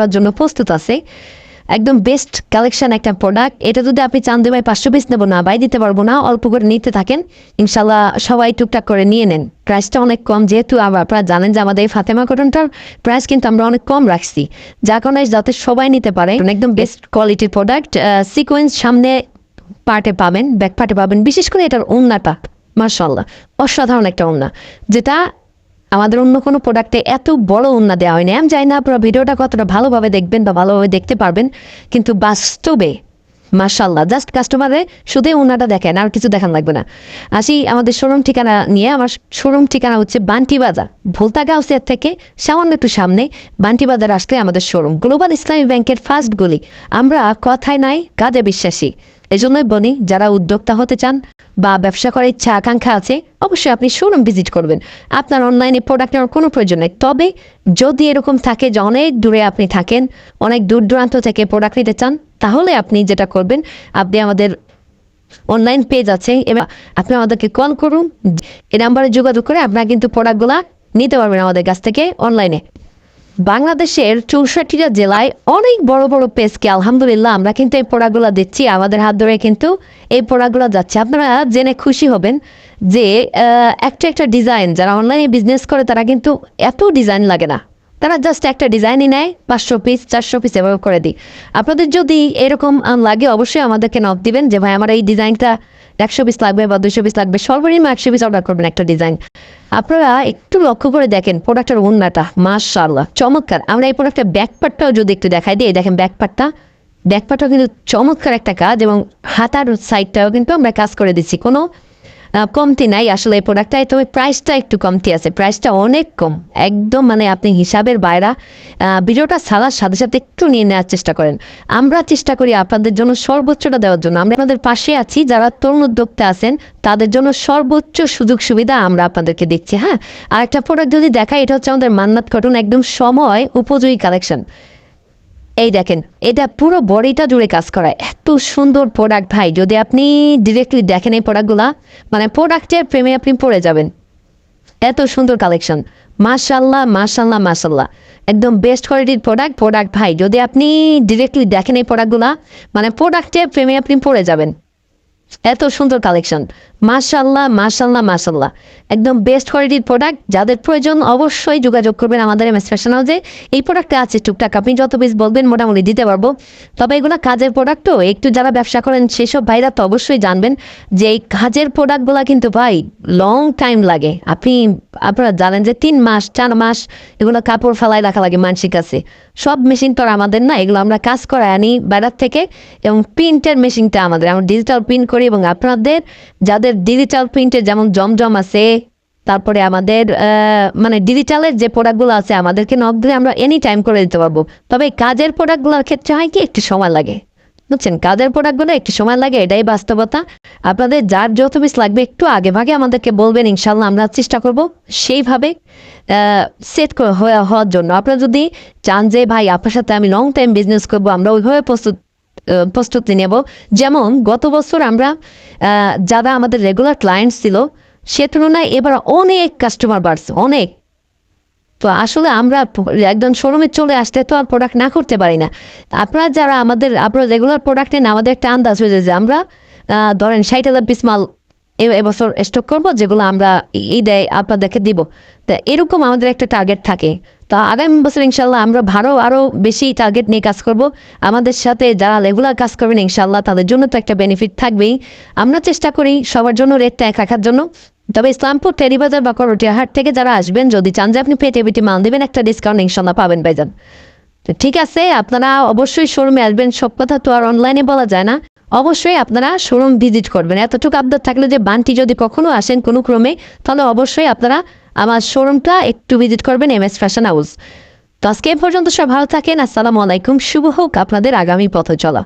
করার জন্য প্রস্তুত আছে। একদম বেস্ট কালেকশন একটা প্রোডাক্ট এটা যদি আপনি চান দেবাই পাঁচশো পিস নেব না, বাই দিতে পারব না, অল্প করে নিতে থাকেন। ইনশাল্লাহ সবাই টুকটাক করে নিয়ে নেন। প্রাইসটা অনেক কম, যেহেতু আবার আপনারা জানেন যে আমাদের এই ফাতেমা কটনটার প্রাইস কিন্তু আমরা অনেক কম রাখছি। যার কারণে যাতে সবাই নিতে পারে, একদম বেস্ট কোয়ালিটির প্রোডাক্ট সিকোয়েন্স সামনে পার্টে পাবেন ব্যাক পার্টে পাবেন। বিশেষ করে এটার ওন্নাটা মার্শাল্লাহ অসাধারণ একটা ওন্না যেটা আমাদের অন্য কোনো প্রোডাক্টে এত বড় উন্না দেওয়া হয়নি। আমি জানি না আপনারা ভিডিওটা কতটা ভালোভাবে দেখবেন বা ভালোভাবে দেখতে পারবেন, কিন্তু বাস্তবে মার্শাল্লাহ জাস্ট কাস্টমারে শুধু উন্নাটা দেখেন, আর কিছু দেখান লাগবে না। আসি আমাদের শোরুম ঠিকানা নিয়ে, আমার শোরুম ঠিকানা হচ্ছে বান্টি বাজার ভোলতা গাউসিয়ার থেকে সামান্য একটু সামনে বান্টি বাজার আসলে আমাদের শোরুম গ্লোবাল ইসলামী ব্যাংকের ফার্স্ট গলি। আমরা কথায় নাই, কাজে বিশ্বাসী। এজন্যই বলি, যারা উদ্যোক্তা হতে চান বা ব্যবসা করার ইচ্ছা, আকাঙ্ক্ষা আছে অবশ্যই আপনি শোরুম ভিজিট করবেন। আপনার অনলাইনে প্রোডাক্ট নেওয়ার কোনো প্রয়োজন নেই। তবে যদি এরকম থাকে যে অনেক দূরে আপনি থাকেন, অনেক দূর দূরান্ত থেকে প্রোডাক্ট নিতে চান, তাহলে আপনি যেটা করবেন, আপনি আমাদের অনলাইন পেজ আছে। এবার আপনি আমাদেরকে কল করুন এই নাম্বারে যোগাযোগ করে আপনারা কিন্তু প্রোডাক্টগুলো নিতে পারবেন আমাদের কাছ থেকে অনলাইনে বাংলাদেশের চৌষট্টিটা জেলায় অনেক বড় বড় পেজকে আলহামদুলিল্লাহ আমরা কিন্তু এই প্রোডাক্টগুলো দিচ্ছি, আমাদের হাত ধরে কিন্তু এই প্রোডাক্টগুলো যাচ্ছে। আপনারা জেনে খুশি হবেন যে একটা একটা ডিজাইন যারা অনলাইনে বিজনেস করে তারা কিন্তু এত ডিজাইন লাগে না। তারা জাস্ট একটা ডিজাইনই নেয়, পাঁচশো পিস চারশো পিস এভাবে করে দিই। আপনাদের যদি এরকম লাগে অবশ্যই আমাদেরকে নক দিবেন যে, ভাই, আমার এই ডিজাইনটা একশো পিস লাগবে বা দুশো পিস লাগবে, সর্বনিম্ন একশো পিস অর্ডার করবেন একটা ডিজাইন আপনারা একটু লক্ষ্য করে দেখেন প্রোডাক্টের উন্নাটা মাশাল্লাহ চমৎকার। আমরা এই প্রোডাক্টের ব্যাকপার্টটাও যদি একটু দেখাই দিই দেখেন ব্যাকপার্টটা ব্যাকপার্টটাও কিন্তু চমৎকার একটা কাজ এবং হাতার সাইডটাও কিন্তু আমরা কাজ করে দিচ্ছি। কোনো কমতি নাই। আসলে এই প্রোডাক্টটায় তবে প্রাইসটা একটু কমতি আছে। প্রাইসটা অনেক কম। একদম মানে আপনি হিসাবের বাইরা ভিডিওটা ছাড়ার সাথে সাথে একটু নিয়ে নেওয়ার চেষ্টা করেন। আমরা চেষ্টা করি আপনাদের জন্য সর্বোচ্চটা দেওয়ার জন্য। আমরা আপনাদের পাশে আছি। যারা তরুণ উদ্যোক্তা আছেন, তাদের জন্য সর্বোচ্চ সুযোগ সুবিধা আমরা আপনাদেরকে দিচ্ছি হ্যাঁ? আর একটা প্রোডাক্ট যদি দেখাই, এটা হচ্ছে আমাদের মান্নাত কটন একদম সময় উপযোগী কালেকশন এই দেখেন, এটা পুরো বডিটা জুড়ে কাজ করা এত সুন্দর প্রোডাক্ট ভাই, যদি আপনি ডিরেক্টলি দেখেন এই প্রোডাক্টগুলা মানে প্রোডাক্টের প্রেমে আপনি পড়ে যাবেন। এত সুন্দর কালেকশন মাশাল্লাহ মাশাল্লাহ মাশাল্লাহ একদম বেস্ট কোয়ালিটির প্রোডাক্ট প্রোডাক্ট ভাই, যদি আপনি ডিরেক্টলি দেখেন এই প্রোডাক্টগুলা মানে প্রোডাক্টের প্রেমে আপনি পড়ে যাবেন। এত সুন্দর কালেকশন মাশাল্লাহ মাশাল্লাহ মাশাল্লাহ একদম বেস্ট কোয়ালিটির প্রোডাক্ট যাদের প্রয়োজন অবশ্যই যোগাযোগ করবেন আমাদের এম এস ফ্যাশন হাউসে এই প্রোডাক্টটা আছে টুকটাক। আপনি যত পিস বলবেন মোটামুটি দিতে পারব। তবে এগুলো কাজের প্রোডাক্ট তো। একটু যারা ব্যবসা করেন, সেসব ভাইরা তো অবশ্যই জানবেন যে এই কাজের প্রোডাক্টগুলো কিন্তু ভাই লং টাইম লাগে। আপনি, আপনারা জানেন যে তিন মাস, চার মাস এগুলো কাপড় ফেলায় রাখা লাগে মানসিক কাছে। সব মেশিন তো আর আমাদের না, এগুলো আমরা কাজ করাই আনি বাইরের থেকে এবং প্রিন্টের মেশিনটা আমাদের। আমরা ডিজিটাল প্রিন্ট করি এবং আপনাদের, যাদের ডিজিটাল প্রিন্টের যেমন জমজম আছে, তারপরে আমাদের মানে ডিজিটালের যে প্রোডাক্টগুলো আছে, আমাদেরকে নক দিলে আমরা এনি টাইম করে দিতে পারব। তবে কাজের প্রোডাক্টগুলোর ক্ষেত্রে হয় কি, একটু সময় লাগে। বুঝছেন? কাজের প্রোডাক্টগুলো একটু সময় লাগে, এটাই বাস্তবতা। আপনাদের যার যত পিস লাগবে, একটু আগে ভাগে আমাদেরকে বলবেন ইনশাল্লাহ আমরা চেষ্টা করব সেইভাবে সেট হওয়ার জন্য। আপনারা যদি চান যে, ভাই, আপনার সাথে আমি লং টাইম বিজনেস করব, আমরা ওইভাবে প্রস্তুত প্রস্তুতি নেব। যেমন, গত বছর আমরা যারা আমাদের রেগুলার ক্লায়েন্টস ছিল, সে তুলনায় এবার অনেক কাস্টমার বাড়ছে, অনেক। তো আসলে আমরা একদম শোরুমে চলে আসতে তো আর প্রোডাক্ট না করতে পারি না। আপনারা যারা আমাদের, আপনারা রেগুলার প্রোডাক্ট নেন, আমাদের একটা আন্দাজ হয়ে যায় যে আমরা ধরেন ষাট হাজার পিস মাল এবছর স্টক করব, যেগুলো আমরা ঈদে আপনাদেরকে দিব। তা এরকম আমাদের একটা টার্গেট থাকে। তা আগামী বছর ইনশাল্লাহ আমরা ভালো আরও বেশি টার্গেট নিয়ে কাজ করব। আমাদের সাথে যারা রেগুলার কাজ করবেন, ইনশাল্লাহ তাদের জন্য তো একটা বেনিফিট থাকবেই। আমরা চেষ্টা করি সবার জন্য রেটটা এক রাখার জন্য। তবে ইসলামপুর, টেরিবাজার বা করটিয়াহাট থেকে যারা আসবেন, যদি চান যে আপনি পেটে পেটে মাল দেবেন, একটা ডিসকাউন্ট ইনশাল্লাহ পাবেন ভাইজান। তো ঠিক আছে, আপনারা অবশ্যই শোরুমে আসবেন, সব কথা তো আর অনলাইনে বলা যায় না। অবশ্যই আপনারা শোরুম ভিজিট করবেন। এতটুকু আবদার থাকলে যে বানটি যদি কখনো আসেন কোনো ক্রমে, তাহলে অবশ্যই আপনারা আমার শোরুমটা একটু ভিজিট করবেন এম এস ফ্যাশন হাউস তো আজকে পর্যন্ত সব ভালো থাকেন। আসসালামু আলাইকুম। শুভ হোক আপনাদের আগামী পথ চলা।